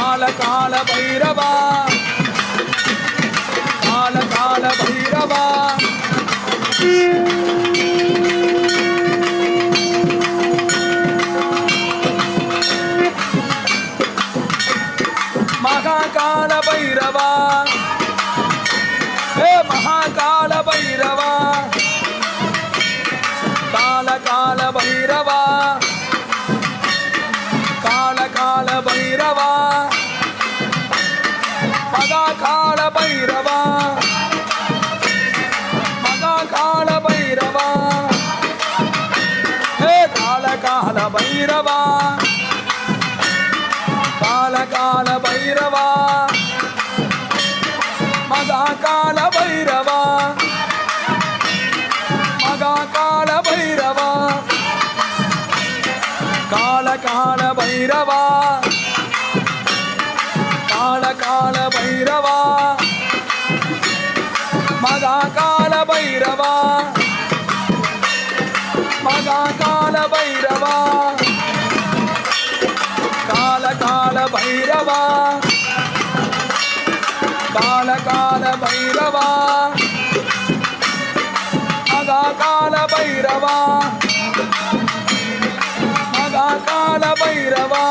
கால கால பைரவா கால கால பைரவா மகா கால பைரவா மகாகால பைரவா மகாகால பைரவா ஹே காலகால பைரவா காலகால பைரவா மகாகால பைரவா மகாகால பைரவா காலகால பைரவா பைரவா? மகா கால பைரவா? மகா கால பைரவா? கால கால பைரவா? கால கால பைரவா? மகா கால பைரவா? மகா கால பைரவா?